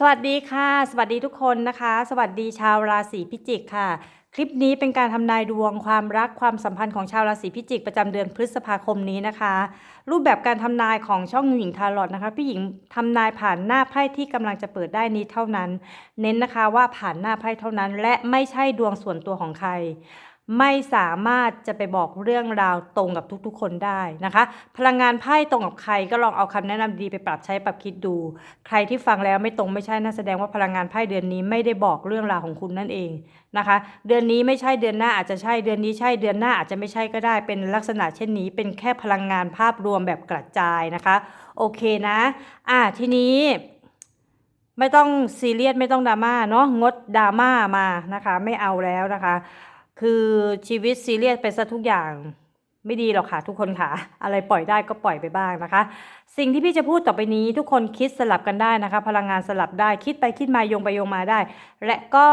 สวัสดีค่ะ สวัสดีทุกคนนะคะ สวัสดีชาวราศีพิจิกค่ะ คลิปนี้เป็นการทำนายดวงความรักความสัมพันธ์ของชาวราศีพิจิกประจำเดือนพฤษภาคมนี้นะคะ รูปแบบการทำนายของช่องหญิงทารอตนะคะพี่หญิงทำนายผ่านหน้าไพ่ที่กำลังจะเปิดได้นี้เท่านั้น เน้นนะคะว่าผ่านหน้าไพ่เท่านั้น และไม่ใช่ดวงส่วนตัวของใคร ไม่สามารถจะไปบอกเรื่องราวตรงกับทุกๆ คนได้นะคะ พลังงานไพ่ตรงกับใครก็ลองเอาคำแนะนำดีไปปรับใช้ปรับคิดดู ใครที่ฟังแล้วไม่ตรงไม่ใช่นั่นแสดงว่าพลังงานไพ่เดือนนี้ไม่ได้บอกเรื่องราวของคุณนั่นเองนะคะ เดือนนี้ไม่ใช่เดือนหน้าอาจจะใช่เดือนนี้ใช่เดือนหน้าอาจจะไม่ใช่ก็ได้ เป็นลักษณะเช่นนี้ เป็นแค่พลังงานภาพรวมแบบกระจายนะคะ โอเคนะ อะทีนี้ไม่ต้องซีเรียสไม่ต้องดราม่าเนาะงดดราม่ามานะคะ ไม่เอาแล้วนะคะ คือชีวิตซีเรียสไปซะทุกอย่างไม่ดีหรอกค่ะทุกคนค่ะ อะไรปล่อยได้ก็ปล่อยไปบ้างนะคะ สิ่งที่พี่จะพูดต่อไปนี้ ทุกคนคิดสลับกันได้นะคะ พลังงานสลับได้คิดไปคิดมาโยงไปโยงมาได้ และก็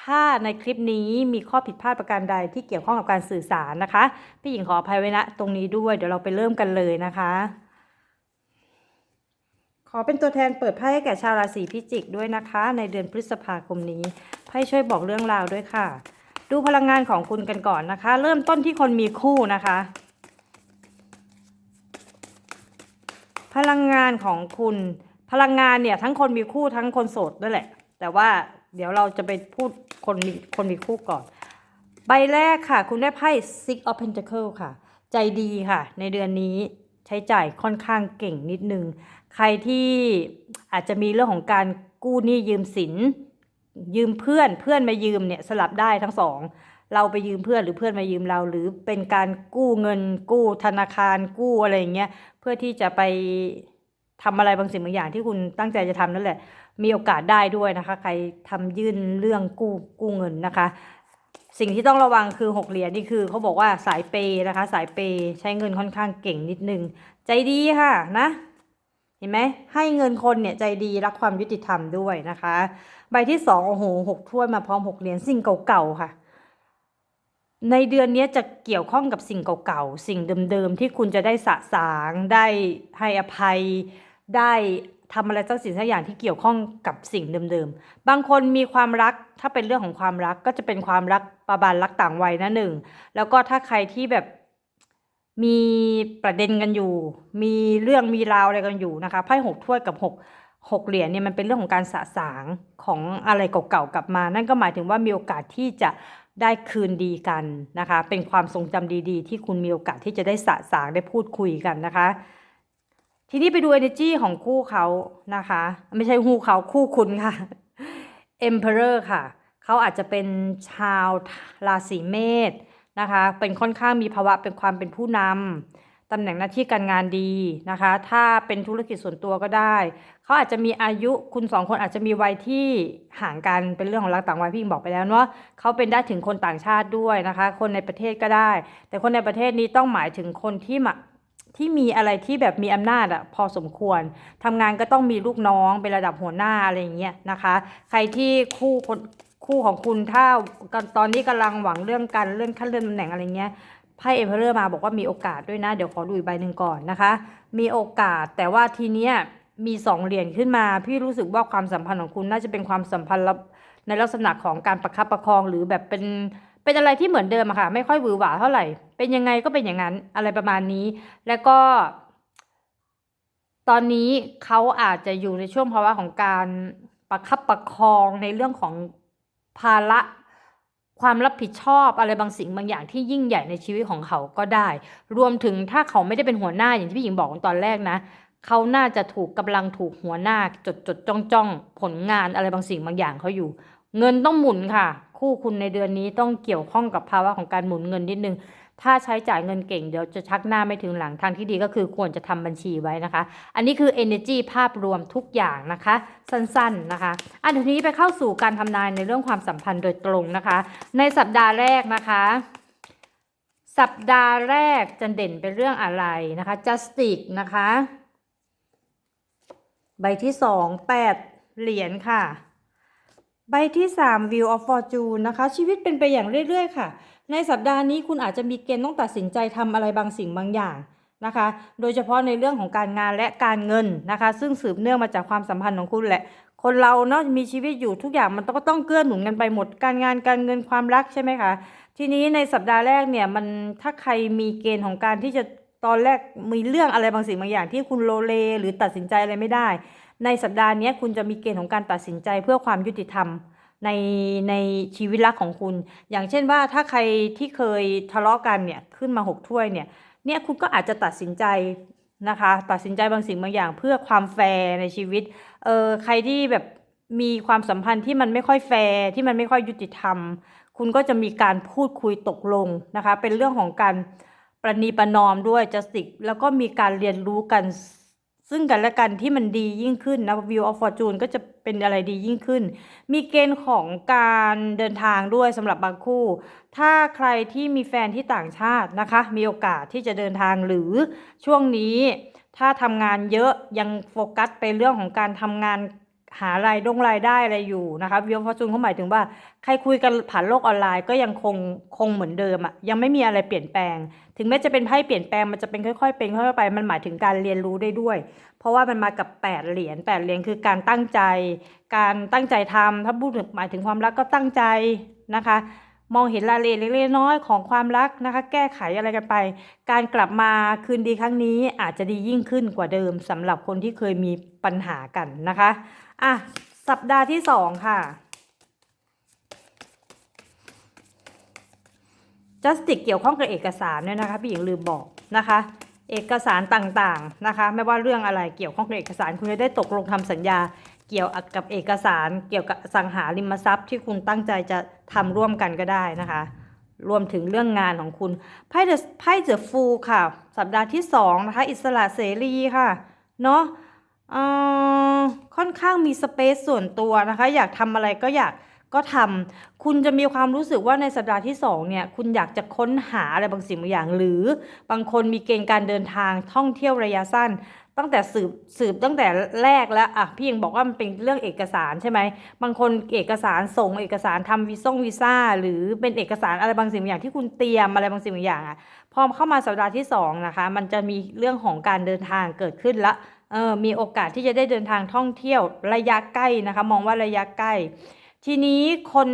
ถ้าในคลิปนี้มีข้อผิดพลาดประการใดที่เกี่ยวข้องกับการสื่อสารนะคะ พี่หญิงขออภัยไว้ณตรงนี้ด้วย เดี๋ยวเราไปเริ่มกันเลยนะคะ ขอเป็นตัวแทนเปิดไพ่ให้แก่ชาวราศีพิจิกด้วยนะคะ ในเดือนพฤษภาคมนี้ไพ่ช่วยบอกเรื่องราวด้วยค่ะ ดูพลังงานของคุณกันก่อนนะคะ เริ่มต้นที่คนมีคู่นะคะ พลังงานของคุณ พลังงานเนี่ยทั้งคนมีคู่ทั้งคนโสดด้วยแหละ แต่ว่าเดี๋ยวเราจะไปพูดคนมีคนมีคู่ก่อน ใบแรกค่ะ คุณได้ไพ่ Six of Pentacles ค่ะ ใจดีค่ะ ในเดือนนี้ใช้จ่ายค่อนข้างเก่งนิดนึง ใครที่อาจจะมีเรื่องของการกู้หนี้ยืมสิน ยืมเพื่อนเพื่อนมายืมเนี่ยสลับได้ทั้งสองเราไปยืมเพื่อนหรือเพื่อนมายืมเรา หรือเป็นการกู้เงินกู้ธนาคารกู้อะไรอย่างเงี้ยเพื่อที่จะไปทำอะไรบางสิ่งบางอย่างที่คุณตั้งใจจะทำนั่นแหละ มีโอกาสได้ด้วยนะคะ ใครทำยื่นเรื่องกู้กู้เงินนะคะ สิ่งที่ต้องระวังคือหกเหรียญนี่คือเขาบอกว่าสายเปย์นะคะ สายเปย์ใช้เงินค่อนข้างเก่งนิดนึง ใจดีค่ะนะ เห็นไหมให้เงินคนเนี่ยใจดีรักความยุติธรรมด้วยนะคะ ใบที่สองโอ้โหหกถ้วยมาพร้อมหกเหรียญสิ่งเก่าๆค่ะ ในเดือนนี้จะเกี่ยวข้องกับสิ่งเก่าๆสิ่งเดิมๆที่คุณจะได้สะสางได้ให้อภัยได้ทำอะไรสักสิ่งสักอย่างที่เกี่ยวข้องกับสิ่งเดิมๆ บางคนมีความรักถ้าเป็นเรื่องของความรักก็จะเป็นความรักประบาลรักต่างวัยนะหนึ่ง แล้วก็ถ้าใครที่แบบ มีประเด็นกันอยู่ มีเรื่องมีราวอะไรกันอยู่นะคะไพ่หกถ้วยกับหกหกเหรียญเนี่ยมันเป็นเรื่องของการสะสางของอะไรเก่าๆกลับมา นั่นก็หมายถึงว่ามีโอกาสที่จะได้คืนดีกันนะคะ เป็นความทรงจำดีๆ ที่คุณมีโอกาสที่จะได้สะสางได้พูดคุยกันนะคะ ทีนี้ไปดู energy ของคู่เขานะคะ ไม่ใช่คู่เขาคู่คุณค่ะ Emperor ค่ะ เขาอาจจะเป็นชาวราศีเมษ นะคะ เป็นค่อนข้างมีภาวะเป็นความเป็นผู้นำตำแหน่งหน้าที่การงานดีนะคะ ถ้าเป็นธุรกิจส่วนตัวก็ได้ เขาอาจจะมีอายุคุณสองคนอาจจะมีวัยที่ห่างกันเป็นเรื่องของรักต่างวัยพี่หญิงบอกไปแล้วเนาะเขาเป็นได้ถึงคนต่างชาติด้วยนะคะ คนในประเทศก็ได้ แต่คนในประเทศนี้ต้องหมายถึงคนที่มาที่มีอะไรที่แบบมีอำนาจอะพอสมควร ทำงานก็ต้องมีลูกน้องเป็นระดับหัวหน้าอะไรอย่างเงี้ยนะคะ ใครที่คู่คน คู่ของคุณถ้าตอนนี้กำลังหวังเรื่องการเลื่อนขั้นเลื่อนตำแหน่งอะไรเงี้ยไพ่เอเพอร์มาบอกว่ามีโอกาสด้วยนะ เดี๋ยวขอดูอีกใบหนึ่งก่อนนะคะ มีโอกาสแต่ว่าทีเนี้ยมีสองเหรียญขึ้นมา พี่รู้สึกว่าความสัมพันธ์ของคุณน่าจะเป็นความสัมพันธ์ในลักษณะของการประคับประคองหรือแบบเป็นเป็นอะไรที่เหมือนเดิมอะค่ะ ไม่ค่อยหวือหวาเท่าไหร่ เป็นยังไงก็เป็นอย่างนั้นอะไรประมาณนี้ แล้วก็ ตอนนี้เขาอาจจะอยู่ในช่วงภาวะของการประคับประคองในเรื่องของ ภาระความรับผิดชอบอะไรบางสิ่งบางอย่างที่ยิ่งใหญ่ในชีวิตของเขาก็ได้ รวมถึงถ้าเขาไม่ได้เป็นหัวหน้าอย่างที่พี่หญิงบอกตอนแรกนะ เขาน่าจะถูกกำลังถูกหัวหน้าจดจดจ้องจ้องผลงานอะไรบางสิ่งบางอย่างเขาอยู่ เงินต้องหมุนค่ะ คู่คุณในเดือนนี้ต้องเกี่ยวข้องกับภาวะของการหมุนเงินนิดนึง ถ้าใช้จ่ายเงินเก่งเดี๋ยวจะชักหน้าไม่ถึงหลังทางที่ดีก็คือควรจะทำบัญชีไว้นะคะ อันนี้คือ energy ภาพรวมทุกอย่างนะคะ สั้นๆนะคะอันทีนี้ไปเข้าสู่การทำนายในเรื่องความสัมพันธ์โดยตรงนะคะ ในสัปดาห์แรกนะคะ สัปดาห์แรกจะเด่นเป็นเรื่องอะไรนะคะ justice นะคะ ใบที่สองแปดเหรียญค่ะ ใบที่3 View of Fortune นะคะ ชีวิตเป็นไปอย่างเรื่อยๆค่ะ ในสัปดาห์นี้คุณอาจจะมีเกณฑ์ต้องตัดสินใจทำอะไรบางสิ่งบางอย่างนะคะ โดยเฉพาะในเรื่องของการงานและการเงินนะคะ ซึ่งสืบเนื่องมาจากความสัมพันธ์ของคุณแหละ คนเราเนาะมีชีวิตอยู่ทุกอย่างมันก็ต้องเกื้อหนุนกันไปหมด การงานการเงินความรักใช่ไหมคะ ทีนี้ในสัปดาห์แรกเนี่ยมันถ้าใครมีเกณฑ์ของการที่จะตอนแรกมีเรื่องอะไรบางสิ่งบางอย่างที่คุณโลเลหรือตัดสินใจอะไรไม่ได้ ในสัปดาห์นี้คุณจะมีเกณฑ์ของการตัดสินใจเพื่อความยุติธรรม ในในชีวิตรักของคุณ อย่างเช่นว่าถ้าใครที่เคยทะเลาะกันเนี่ยขึ้นมาหกถ้วยเนี่ยเนี่ยคุณก็อาจจะตัดสินใจนะคะ ตัดสินใจบางสิ่งบางอย่างเพื่อความแฟร์ในชีวิตเออใครที่แบบมีความสัมพันธ์ที่มันไม่ค่อยแฟร์ที่มันไม่ค่อยยุติธรรม คุณก็จะมีการพูดคุยตกลงนะคะ เป็นเรื่องของการประนีประนอมด้วยจัสติกแล้วก็มีการเรียนรู้กัน ซึ่งกันและกันที่มันดียิ่งขึ้นนะ View of Fortune ก็จะเป็นอะไรดียิ่งขึ้น มีเกณฑ์ของการเดินทางด้วยสำหรับบางคู่ ถ้าใครที่มีแฟนที่ต่างชาตินะคะ มีโอกาสที่จะเดินทางหรือช่วงนี้ ถ้าทำงานเยอะยังโฟกัสไปเรื่องของการทำงาน หารายดงรายได้อะไรอยู่นะคะวิวฟอร์จูนเขาหมายถึงว่า ใครคุยกันผ่านโลกออนไลน์ก็ยังคงคงเหมือนเดิมอะยังไม่มีอะไรเปลี่ยนแปลง ถึงแม้จะเป็นไพ่เปลี่ยนแปลงมันจะเป็นค่อยๆ เป็นค่อยๆไป มันหมายถึงการเรียนรู้ได้ด้วย เพราะว่ามันมากับ8เหรียญ8เหรียญคือการตั้งใจ การตั้งใจทำถ้าพูดถึงหมายถึงความรักก็ตั้งใจนะคะ มองเห็นรายละเอียดเล็กๆน้อยของความรักนะคะ แก้ไขอะไรกันไป การกลับมาคืนดีครั้งนี้อาจจะดียิ่งขึ้นกว่าเดิมสำหรับคนที่เคยมีปัญหากันนะคะ อะ สัปดาห์ที่สองค่ะ จัสติกเกี่ยวข้องกับเอกสารเนี่ยนะคะพี่หญิงลืมบอกนะคะ เอกสารต่างๆนะคะ ไม่ว่าเรื่องอะไรเกี่ยวข้องกับเอกสารคุณจะได้ตกลงทำสัญญาเกี่ยวกับเอกสารเกี่ยวกับสังหาริมทรัพย์ที่คุณตั้งใจจะทำร่วมกันก็ได้นะคะ รวมถึงเรื่องงานของคุณไพ่เดอะไพ่เดอะฟูค่ะ สัปดาห์ที่สองนะคะ อิสระเสรีค่ะ เนาะเอ่อ ค่อนข้างมีสเปซส่วนตัวนะคะ อยากทำอะไรก็อยากก็ทำคุณจะมีความรู้สึกว่าในสัปดาห์ที่สองเนี่ยคุณอยากจะค้นหาอะไรบางสิ่งบางอย่าง หรือบางคนมีเกณฑ์การเดินทางท่องเที่ยวระยะสั้น ตั้งแต่สืบสืบตั้งแต่แรกแล้วอะพี่ยังบอกว่ามันเป็นเรื่องเอกสารใช่ไหมบางคนเอกสารส่งเอกสารทำวีซ่งวีซ่า หรือเป็นเอกสารอะไรบางสิ่งบางอย่างที่คุณเตรียมอะไรบางสิ่งบางอย่างอะพอเข้ามาสัปดาห์ที่สองนะคะมันจะมีเรื่องของการเดินทางเกิดขึ้นละ เออมีโอกาสที่จะได้เดินทางท่องเที่ยวระยะใกล้นะคะ มองว่าระยะใกล้ ทีนี้คน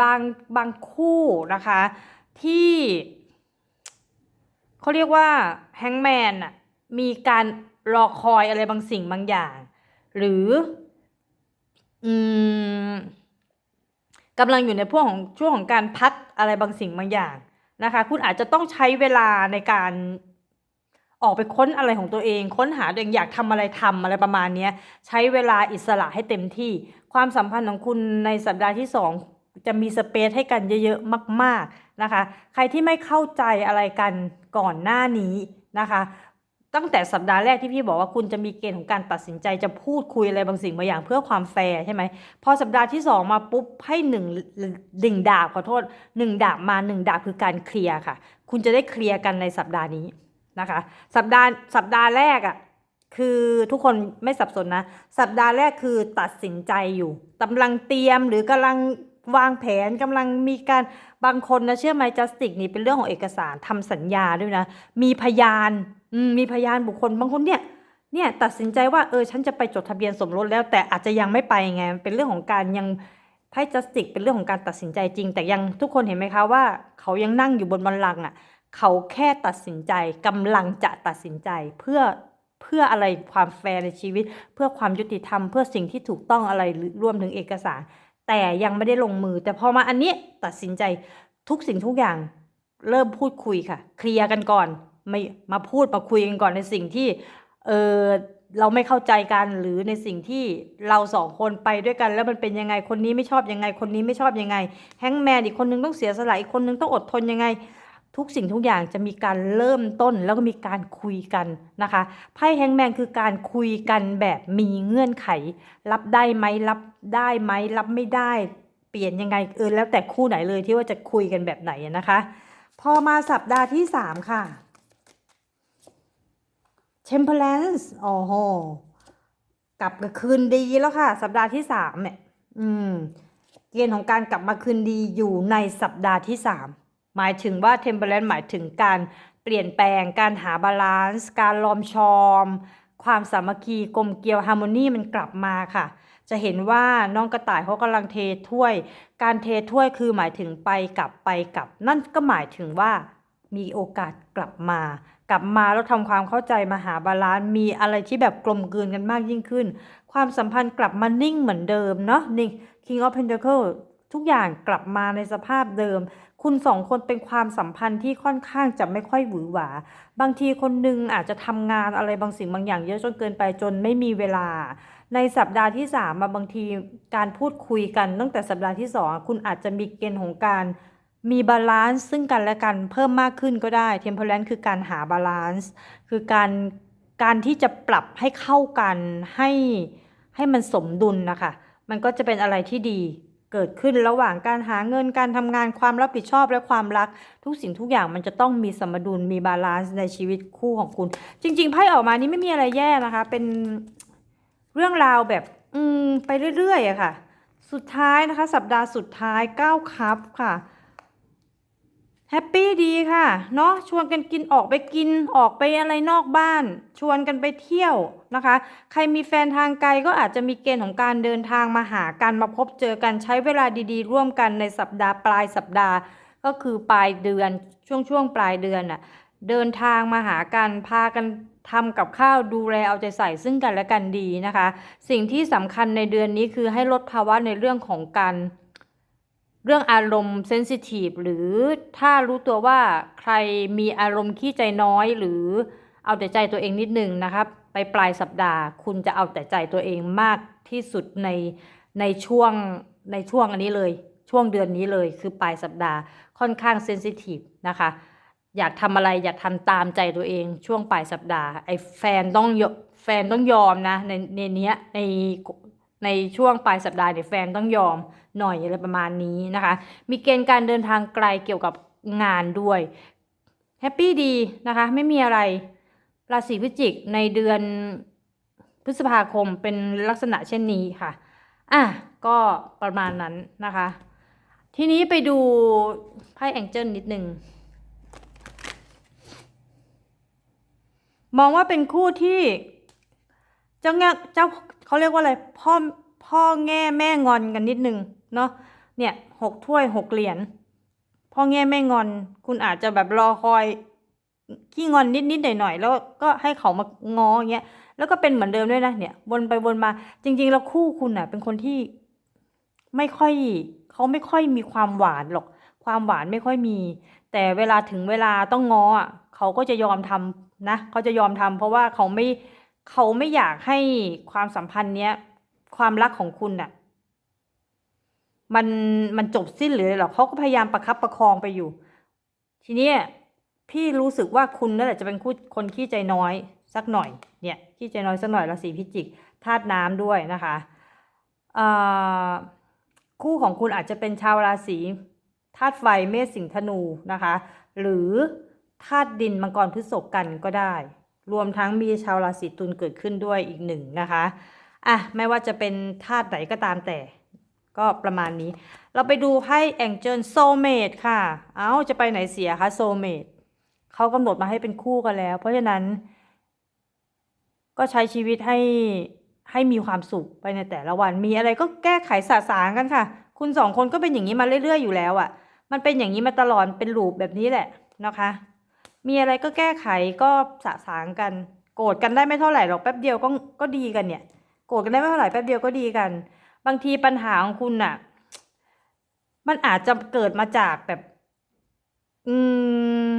บางบางคู่นะคะ ที่เขาเรียกว่าแฮงแมนอะมีการรอคอยอะไรบางสิ่งบางอย่าง หรืออืมกำลังอยู่ในพวกของช่วงของการพักอะไรบางสิ่งบางอย่างนะคะ คุณอาจจะต้องใช้เวลาในการ ออกไปค้นอะไรของตัวเอง ค้นหาตัวเองอยากทำอะไรทำอะไรประมาณเนี้ยใช้เวลาอิสระให้เต็มที่ ความสัมพันธ์ของคุณในสัปดาห์ที่สองจะมีสเปซให้กันเยอะๆมาก ๆนะคะ ใครที่ไม่เข้าใจอะไรกันก่อนหน้านี้นะคะตั้งแต่สัปดาห์แรกที่พี่บอกว่าคุณจะมีเกณฑ์ของการตัดสินใจจะพูดคุยอะไรบางสิ่งบางอย่างเพื่อความแฟร์ใช่ไหมพอสัปดาห์ที่สองมาปุ๊บให้หนึ่งหนึ่งดาบขอโทษหนึ่งดาบมาหนึ่งดาบคือการเคลียร์ค่ะ คุณจะได้เคลียร์กันในสัปดาห์นี้ นะคะ สัปดาห์สัปดาห์แรกอะ่ะคือทุกคนไม่สับสนนะ สัปดาห์แรกคือตัดสินใจอยู่กำลังเตรียมหรือกำลังวางแผนกำลังมีการบางคนนะเชื่อไหมจัสติกนี่เป็นเรื่องของเอกสารทำสัญญาด้วยนะ มีพยานมมีพยานบุคคลบางคนเนี่ยเนี่ยตัดสินใจว่าเออฉันจะไปจดทะเบียนสมรสแล้วแต่อาจจะยังไม่ไปไงเป็นเรื่องของการยังไพ่จัสติกเป็นเรื่องของการตัดสินใจจริง แต่ยังทุกคนเห็นไหมคะว่า เขายังนั่งอยู่บนบัลลังก์อะ เขาแค่ตัดสินใจกำลังจะตัดสินใจเพื่อเพื่ออะไรความแฟร์ในชีวิต เพื่อความยุติธรรมเพื่อสิ่งที่ถูกต้องอะไรหรือรวมถึงเอกสาร แต่ยังไม่ได้ลงมือ แต่พอมาอันนี้ตัดสินใจทุกสิ่งทุกอย่างเริ่มพูดคุยค่ะ เคลียร์กันก่อนไม่มาพูดมาคุยกันก่อนในสิ่งที่เออเราไม่เข้าใจกันหรือในสิ่งที่เราสองคนไปด้วยกัน แล้วมันเป็นยังไงคนนี้ไม่ชอบยังไง คนนี้ไม่ชอบยังไง แฮงแมนอีกคนนึงต้องเสียสละอีกคนนึงต้องอดทนยังไง ทุกสิ่งทุกอย่างจะมีการเริ่มต้นแล้วก็มีการคุยกันนะคะไพ่แฮงแมนคือการคุยกันแบบมีเงื่อนไข รับได้ไหมรับได้ไหมรับไม่ได้เปลี่ยนยังไงเออแล้วแต่คู่ไหนเลยที่ว่าจะคุยกันแบบไหนนะคะ พอมาสัปดาห์ที่สามค่ะ Temperance โอ้โหกลับมาคืนดีแล้วค่ะ สัปดาห์ที่สามเนี่ยอืมเกณฑ์ของการกลับมาคืนดีอยู่ในสัปดาห์ที่สาม หมายถึงว่า Temperance หมายถึงการเปลี่ยนแปลง การหาบาลานซ์ การลอมชอม ความสามัคคีกลมเกลียวฮาร์โมนีมันกลับมาค่ะ จะเห็นว่าน้องกระต่ายเขากำลังเทถ้วย การเทถ้วยคือหมายถึงไปกลับไปกลับ นั่นก็หมายถึงว่ามีโอกาสกลับมา กลับมาแล้วทำความเข้าใจมาหาบาลานซ์มีอะไรที่แบบกลมกลืนกันมากยิ่งขึ้น ความสัมพันธ์กลับมานิ่งเหมือนเดิมเนาะนิ่ง King of Pentacle ทุกอย่างกลับมาในสภาพเดิม คุณสองคนเป็นความสัมพันธ์ที่ค่อนข้างจะไม่ค่อยหวือหวา บางทีคนหนึงอาจจะทำงานอะไรบางสิ่งบางอย่างเยอะจนเกินไปจนไม่มีเวลา ในสัปดาห์ที่สามมาบางทีการพูดคุยกันตั้งแต่สัปดาห์ที่สองคุณอาจจะมีเกณฑ์ของการมีบาลานซ์ซึ่งกันและกันเพิ่มมากขึ้นก็ได้เทมเพลนคือการหาบาลานซ์คือการการที่จะปรับให้เข้ากันให้ให้มันสมดุลนะคะ มันก็จะเป็นอะไรที่ดี เกิดขึ้นระหว่างการหาเงินการทำงานความรับผิดชอบและความรัก ทุกสิ่งทุกอย่างมันจะต้องมีสมดุลมีบาลานซ์ในชีวิตคู่ของคุณ จริง ๆไพ่ออกมานี้ไม่มีอะไรแย่นะคะ เป็นเรื่องราวแบบ อืมไปเรื่อยๆอะค่ะ สุดท้ายนะคะ สัปดาห์สุดท้าย9คัพค่ะ แฮปปี้ดีค่ะ เนาะชวนกันกินออกไปกินออกไปอะไรนอกบ้าน ชวนกันไปเที่ยวนะคะ ใครมีแฟนทางไกลก็อาจจะมีเกณฑ์ของการเดินทางมาหากันมาพบเจอกันใช้เวลาดีๆ ร่วมกันในสัปดาห์ปลายสัปดาห์ ก็คือปลายเดือนช่วงช่วงปลายเดือนน่ะเดินทางมาหากันพากันทำกับข้าวดูแลเอาใจใส่ซึ่งกันและกันดีนะคะ สิ่งที่สำคัญในเดือนนี้คือให้ลดภาวะในเรื่องของการ เรื่องอารมณ์เซนซิทีฟหรือถ้ารู้ตัวว่าใครมีอารมณ์ขี้ใจน้อยหรือเอาแต่ใจตัวเองนิดนึงนะครับ ไปปลายสัปดาห์ คุณจะเอาแต่ใจตัวเองมากที่สุดในในช่วงในช่วงอันนี้เลย ช่วงเดือนนี้เลยคือปลายสัปดาห์ค่อนข้างเซนซิทีฟนะคะอยากทำอะไรอยากทำตามใจตัวเองช่วงปลายสัปดาห์ไอ้แฟนต้องแฟนต้องยอมนะในในเนี้ยใน ในช่วงปลายสัปดาห์เนี่ยแฟนต้องยอมหน่อยอะไรประมาณนี้นะคะ มีเกณฑ์การเดินทางไกลเกี่ยวกับงานด้วยแฮปปี้ดีนะคะไม่มีอะไรราศีพิจิกในเดือนพฤษภาคมเป็นลักษณะเช่นนี้ค่ะอะก็ประมาณนั้นนะคะ ทีนี้ไปดูไพ่แองเจิลนิดนึงมองว่าเป็นคู่ที่เจ้าแง่เจ้า เขาเรียกว่าอะไรพ่อพ่อแง่แม่งอนกันนิดนึงเนาะเนี่ยหกถ้วยหกเหรียญพ่อแง่แม่งอน คุณอาจจะแบบรอคอยขี้งอนนิดนิดหน่อยหน่อยแล้วก็ให้เขามางออย่างเงี้ยแล้วก็เป็นเหมือนเดิมด้วยนะเนี่ยวนไปวนมา จริง ๆ แล้วคู่คุณน่ะ เป็นคนที่ไม่ค่อยเขาไม่ค่อยมีความหวานหรอก ความหวานไม่ค่อยมี แต่เวลาถึงเวลาต้องงออะเขาก็จะยอมทำนะเขาจะยอมทำเพราะว่าเขาไม่ เขาไม่อยากให้ความสัมพันธ์เนี้ย ความรักของคุณน่ะ มันมันจบสิ้นหรืออะไรหรอกเขาก็พยายามประคับประคองไปอยู่ ทีเนี้ยพี่รู้สึกว่าคุณนั่นแหละจะเป็นคู่คนขี้ใจน้อยสักหน่อย เนี่ยขี้ใจน้อยสักหน่อยราศีพิจิกธาตุน้ำด้วยนะคะคู่ของคุณอาจจะเป็นชาวราศีธาตุไฟเมษสิงห์ธนูนะคะ หรือธาตุดินมังกรพฤษภกันก็ได้ รวมทั้งมีชาวราศีตุลเกิดขึ้นด้วยอีกหนึ่งนะคะอะไม่ว่าจะเป็นธาตุไหนก็ตามแต่ ก็ประมาณนี้ เราไปดูไพ่แองเจิลโซเมดค่ะ เอาจะไปไหนเสียคะโซเมดเขากำหนดมาให้เป็นคู่กันแล้ว เพราะฉะนั้น ก็ใช้ชีวิตให้ให้มีความสุขไปในแต่ละวัน มีอะไรก็แก้ไขสะสางกันค่ะ คุณสองคนก็เป็นอย่างนี้มาเรื่อยๆอยู่แล้วอะ่ะ มันเป็นอย่างนี้มาตลอดเป็นลูปแบบนี้แหละนะคะ มีอะไรก็แก้ไขก็สะสางกัน โกรธกันได้ไม่เท่าไหร่หรอกแป๊บเดียวก็ก็ดีกันเนี่ย โกรธกันได้ไม่เท่าไหร่แป๊บเดียวก็ดีกัน บางทีปัญหาของคุณน่ะ มันอาจจะเกิดมาจากแบบ อืม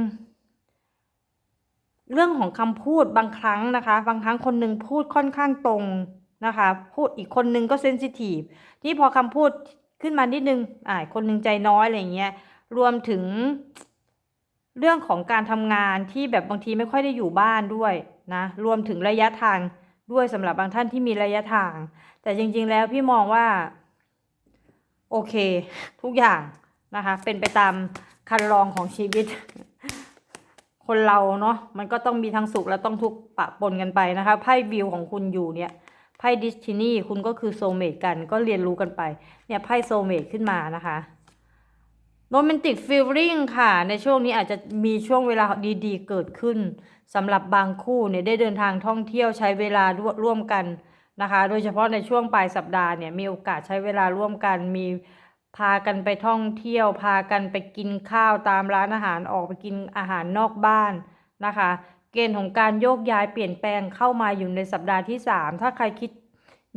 เรื่องของคำพูดบางครั้งนะคะ บางครั้งคนหนึ่งพูดค่อนข้างตรงนะคะ พูดอีกคนนึงก็เซนซิทีฟที่พอคำพูดขึ้นมานิดนึงอ่าคนหนึ่งใจน้อยอะไรอย่างเงี้ย รวมถึง เรื่องของการทำงานที่แบบบางทีไม่ค่อยได้อยู่บ้านด้วยนะ รวมถึงระยะทางด้วยสำหรับบางท่านที่มีระยะทาง แต่จริง ๆ แล้วพี่มองว่า โอเค ทุกอย่างนะคะ เป็นไปตามคันลองของชีวิต คนเราเนาะมันก็ต้องมีทั้งสุขและต้องทุกข์ปะปนกันไปนะคะไพ่วิวของคุณอยู่เนี่ยไพ่ดิสตินีคุณก็คือโซเมตกันก็เรียนรู้กันไป เนี่ยไพ่โซเมตขึ้นมานะคะ โรแมนติกฟีลลิ่งค่ะ ในช่วงนี้อาจจะมีช่วงเวลาดีๆ เกิดขึ้นสำหรับบางคู่เนี่ยได้เดินทางท่องเที่ยวใช้เวลาร่วร่วมกันนะคะ โดยเฉพาะในช่วงปลายสัปดาห์เนี่ยมีโอกาสใช้เวลาร่วมกัน มีพากันไปท่องเที่ยว พากันไปกินข้าวตามร้านอาหารออกไปกินอาหารนอกบ้านนะคะ เกณฑ์ของการโยกย้ายเปลี่ยนแปลงเข้ามาอยู่ในสัปดาห์ที่ 3 ถ้าใครคิด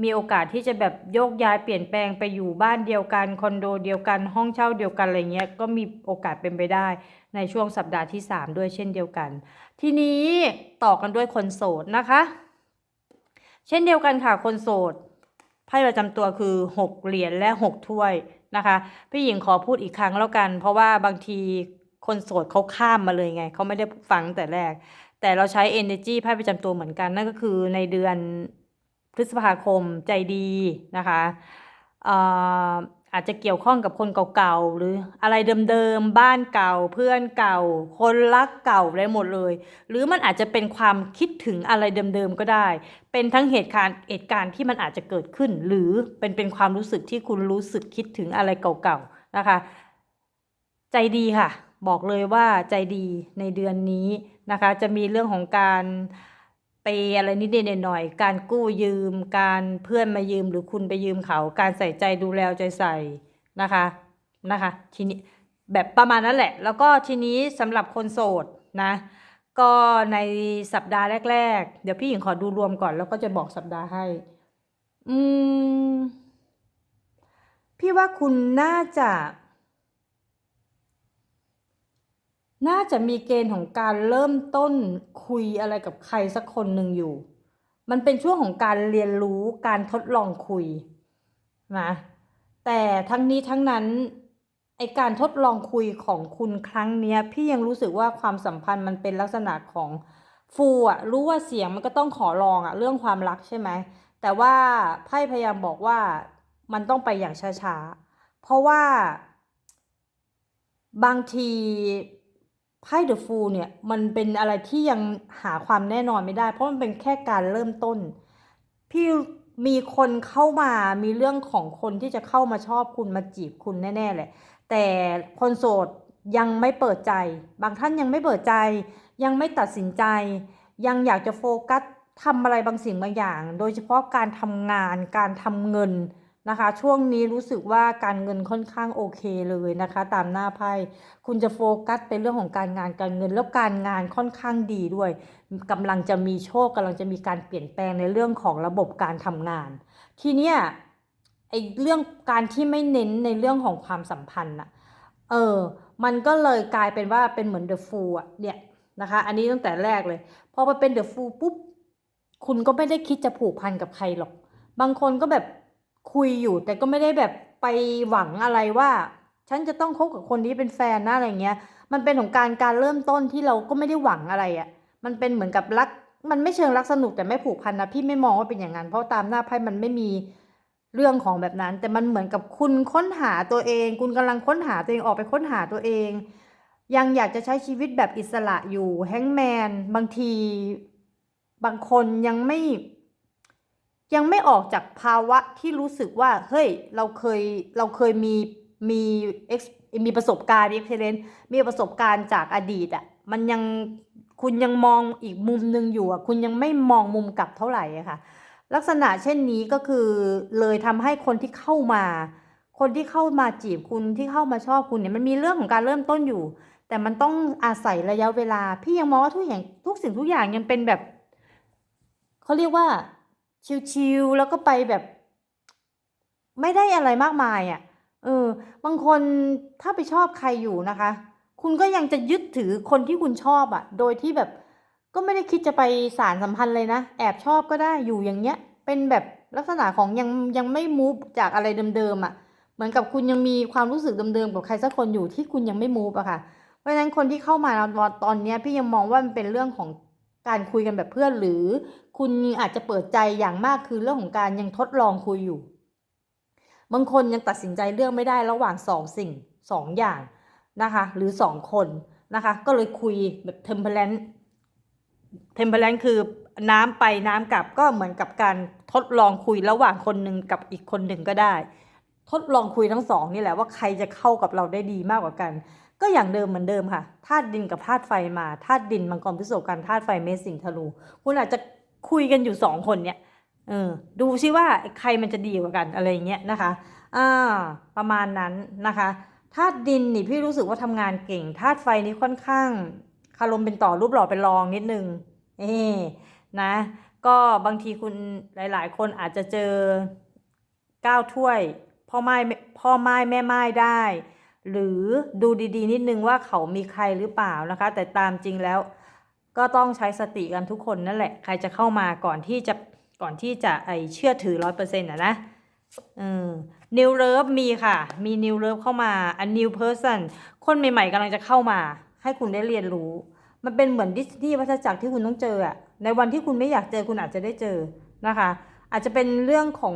มีโอกาสที่จะแบบโยกย้ายเปลี่ยนแปลงไปอยู่บ้านเดียวกันคอนโดเดียวกันห้องเช่าเดียวกันอะไรเงี้ยก็มีโอกาสเป็นไปได้ ในช่วงสัปดาห์ที่ 3 ด้วยเช่นเดียวกัน ทีนี้ต่อกันด้วยคนโสดนะคะ เช่นเดียวกันค่ะคนโสดไพ่ประจำตัวคือ 6 เหรียญและ 6 ถ้วยนะคะ พี่หญิงขอพูดอีกครั้งแล้วกัน เพราะว่าบางทีคนโสดเขาข้ามมาเลยไงเขาไม่ได้ฟังแต่แรก แต่เราใช้ energy ไพ่ประจำตัวเหมือนกันนั่นก็คือในเดือน พฤษภาคมใจดีนะคะเอ่อาจจะเกี่ยวข้องกับคนเก่าๆ หรืออะไรเดิมๆ บ้านเก่าเพื่อนเก่า คนรักเก่าได้หมดเลย หรือมันอาจจะเป็นความคิดถึงอะไรเดิมๆ ก็ได้ เป็นทั้งเหตุการณ์เหตุการณ์ที่มันอาจจะเกิดขึ้น หรือเป็นเป็นความรู้สึกที่คุณรู้สึกคิดถึงอะไรเก่าๆ นะคะ ใจดีค่ะ บอกเลยว่าใจดีในเดือนนี้นะคะ จะมีเรื่องของการ ปอะไรนิดๆหน่อยการกู้ยืม การเพื่อนมายืมหรือคุณไปยืมเขา การใส่ใจดูแลใจใส่นะคะนะคะทีนี้แบบประมาณนั้นแหละ แล้วก็ทีนี้สำหรับคนโสดนะก็ในสัปดาห์แรก ๆ เดี๋ยวพี่หญิงขอดูรวมก่อน แล้วก็จะบอกสัปดาห์ให้ อืม พี่ว่าคุณน่าจะ น่าจะมีเกณฑ์ของการเริ่มต้นคุยอะไรกับใครสักคนหนึ่งอยู่ มันเป็นช่วงของการเรียนรู้การทดลองคุยนะแต่ทั้งนี้ทั้งนั้นไอการทดลองคุยของคุณครั้งเนี้ย พี่ยังรู้สึกว่าความสัมพันธ์มันเป็นลักษณะของฟูอะรู้ว่าเสียงมันก็ต้องขอลองอะเรื่องความรักใช่ไหมแต่ว่าไพ่พยายามบอกว่ามันต้องไปอย่างช้าๆ เพราะว่าบางที ไพ่เดอะฟูลเนี่ยมันเป็นอะไรที่ยังหาความแน่นอนไม่ได้ เพราะมันเป็นแค่การเริ่มต้น พี่มีคนเข้ามามีเรื่องของคนที่จะเข้ามาชอบคุณมาจีบคุณแน่ๆแหละแต่คนโสดยังไม่เปิดใจ บางท่านยังไม่เปิดใจ ยังไม่ตัดสินใจ ยังอยากจะโฟกัสทำอะไรบางสิ่งบางอย่าง โดยเฉพาะการทำงานการทำเงิน นะคะ ช่วงนี้รู้สึกว่าการเงินค่อนข้างโอเคเลยนะคะ ตามหน้าไพ่คุณจะโฟกัสเป็นเรื่องของการงานการเงิน แล้วการงานค่อนข้างดีด้วยกำลังจะมีโชคกำลังจะมีการเปลี่ยนแปลงในเรื่องของระบบการทำงาน ทีเนี้ยไอเรื่องการที่ไม่เน้นในเรื่องของความสัมพันธ์อะเออ มันก็เลยกลายเป็นว่าเป็นเหมือนเดอะฟูลอะเนี่ยนะคะ อันนี้ตั้งแต่แรกเลยพอมาเป็นเดอะฟูลปุ๊บคุณก็ไม่ได้คิดจะผูกพันกับใครหรอก บางคนก็แบบ คุยอยู่ แต่ก็ไม่ได้แบบไปหวังอะไรว่า ฉันจะต้องคบกับคนนี้เป็นแฟนนะอะไรเงี้ย มันเป็นของการการเริ่มต้นที่เราก็ไม่ได้หวังอะไรอะ่ะ มันเป็นเหมือนกับรัก มันไม่เชิงรักสนุกแต่ไม่ผูกพันนะพี่ไม่มองว่าเป็นอย่างนั้นเพราะตามหน้าไพ่มันไม่มีเรื่องของแบบนั้น แต่มันเหมือนกับคุณค้นหาตัวเอง คุณกำลังค้นหาตัวเองออกไปค้นหาตัวเอง ยังอยากจะใช้ชีวิตแบบอิสระอยู่แฮงแมนบางที บางคนยังไม่ ยังไม่ออกจากภาวะที่รู้สึกว่า เฮ้ย เราเคยเราเคยมีมีมีประสบการณ์ experience มีประสบการณ์จากอดีตอะ่ะมันยังคุณยังมองอีกมุมหนึ่งอยู่อะ่ะคุณยังไม่มองมุมกลับเท่าไหร่อะค่ะ ลักษณะเช่นนี้ก็คือเลยทำให้คนที่เข้ามา คนที่เข้ามาจีบคุณที่เข้ามาชอบคุณเนี่ยมันมีเรื่องของการเริ่มต้นอยู่ แต่มันต้องอาศัยระยะเวลา พี่ยังมองว่าทุกอย่างทุกสิ่งทุกอย่างยังเป็นแบบเขาเรียกว่า ชิวๆแล้วก็ไปแบบ ไม่ได้อะไรมากมายอะ่ะเออบางคนถ้าไปชอบใครอยู่นะคะ คุณก็ยังจะยึดถือคนที่คุณชอบอะ่ะ โดยที่แบบก็ไม่ได้คิดจะไปสารสัมพันธ์เลยนะ แอบชอบก็ได้อยู่อย่างเงี้ย เป็นแบบลักษณะของยังยังไม่มูฟจากอะไรเดิมๆอะ่ะ เหมือนกับคุณยังมีความรู้สึกเดิมๆกับใครสักคนอยู่ที่คุณยังไม่มูฟอะค่ะ เพราะฉะนั้นคนที่เข้ามาตอนนี้พี่ยังมองว่ามันเป็นเรื่องของการคุยกันแบบเพื่อนหรือ คุณอาจจะเปิดใจอย่างมากคือเรื่องของการยังทดลองคุยอยู่ บางคนยังตัดสินใจเลือกไม่ได้ระหว่างสองสิ่งสองอย่างนะคะหรือสองคนนะคะก็เลยคุยแบบเทมเพลนเทมเพลนคือน้ำไปน้ำกลับก็เหมือนกับการทดลองคุยระหว่างคนหนึ่งกับอีกคนหนึ่งก็ได้ ทดลองคุยทั้งสองนี่แหละว่าใครจะเข้ากับเราได้ดีมากกว่ากัน ก็อย่างเดิมเหมือนเดิมค่ะธาตุดินกับธาตุไฟมาธาตุดินมังกรพิศวกันธาตุไฟเมษสิงธนูคุณอาจจะ คุยกันอยู่สองคนเนี่ยเออดูซิว่าใครมันจะดีกว่ากันอะไรอย่างเงี้ยนะคะอ่าประมาณนั้นนะคะธาตุดินนี่พี่รู้สึกว่าทำงานเก่งธาตุไฟนี่ค่อนข้างคารมเป็นต่อรูปหล่อเป็นรองนิดนึงเอ๊นะ ก็บางทีคุณหลาย ๆ คนอาจจะเจอก้าวถ้วยพ่อไม้พ่อไม้แม่ไม้ได้ หรือดูดี ๆ นิดนึงว่าเขามีใครหรือเปล่านะคะ แต่ตามจริงแล้ว ก็ต้องใช้สติกันทุกคนนั่นแหละ ใครจะเข้ามาก่อนที่จะก่อนที่จะไอเชื่อถือร้อยเปอร์เซ็นต์อะนะอืมนิวเลิฟมีค่ะ มีนิวเลิฟเข้ามา a new person คนใหม่ๆกำลังจะเข้ามา ให้คุณได้เรียนรู้ มันเป็นเหมือนดิสนีย์วัฏจักรที่คุณต้องเจออะในวันที่คุณไม่อยากเจอคุณอาจจะได้เจอนะคะ อาจจะเป็นเรื่องของ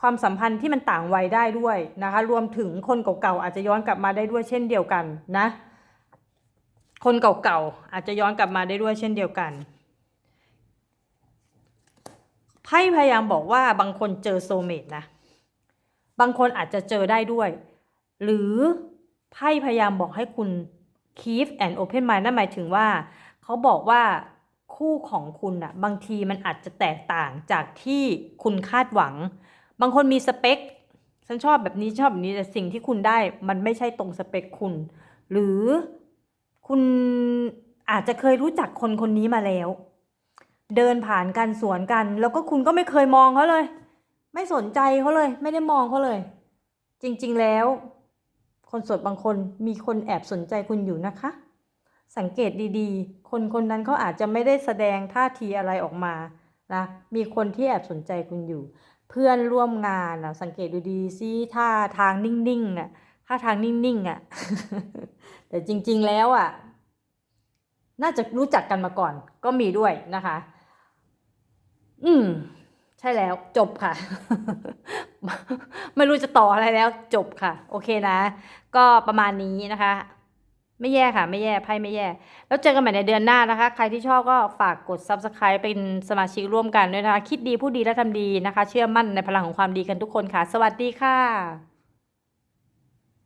ความสัมพันธ์ที่มันต่างวัยได้ด้วยนะคะ รวมถึงคนเก่าๆอาจจะย้อนกลับมาได้ด้วยเช่นเดียวกันนะ คนเก่าๆ อาจจะย้อนกลับมาได้ด้วยเช่นเดียวกันไพ่พยายามบอกว่าบางคนเจอโซเมตนะ บางคนอาจจะเจอได้ด้วย หรือไพ่พยายามบอกให้คุณ keep and open mind นั่นหมายถึงว่าเขาบอกว่าคู่ของคุณอะบางทีมันอาจจะแตกต่างจากที่คุณคาดหวัง บางคนมีสเปค ฉันชอบแบบนี้ชอบแบบนี้แต่สิ่งที่คุณได้มันไม่ใช่ตรงสเปคคุณ หรือ คุณอาจจะเคยรู้จักคนคนนี้มาแล้ว เดินผ่านกันสวนกัน แล้วก็คุณก็ไม่เคยมองเขาเลย ไม่สนใจเขาเลย ไม่ได้มองเขาเลย จริงๆแล้ว คนสดบางคนมีคนแอบสนใจคุณอยู่นะคะ สังเกตดีๆ คนคนนั้นเขาอาจจะไม่ได้แสดงท่าทีอะไรออกมานะมีคนที่แอบสนใจคุณอยู่ เพื่อนร่วมงานนะสังเกตดูดีซิท่าทางนิ่งๆน่ะ ท่าทางนิ่งๆอะ แต่จริงๆแล้วอะ น่าจะรู้จักกันมาก่อน ก็มีด้วยนะคะ อืม ใช่แล้ว จบค่ะ ไม่รู้จะต่ออะไรแล้ว จบค่ะ โอเคนะ ก็ประมาณนี้นะคะ ไม่แย่ค่ะ ไม่แย่ไพ่ไม่แย่ แล้วเจอกันใหม่ในเดือนหน้านะคะ ใครที่ชอบก็ฝากกด subscribe เป็นสมาชิกร่วมกันด้วยนะคะ คิดดีพูดดีและทำดีนะคะ เชื่อมั่นในพลังของความดีกันทุกคนค่ะ สวัสดีค่ะ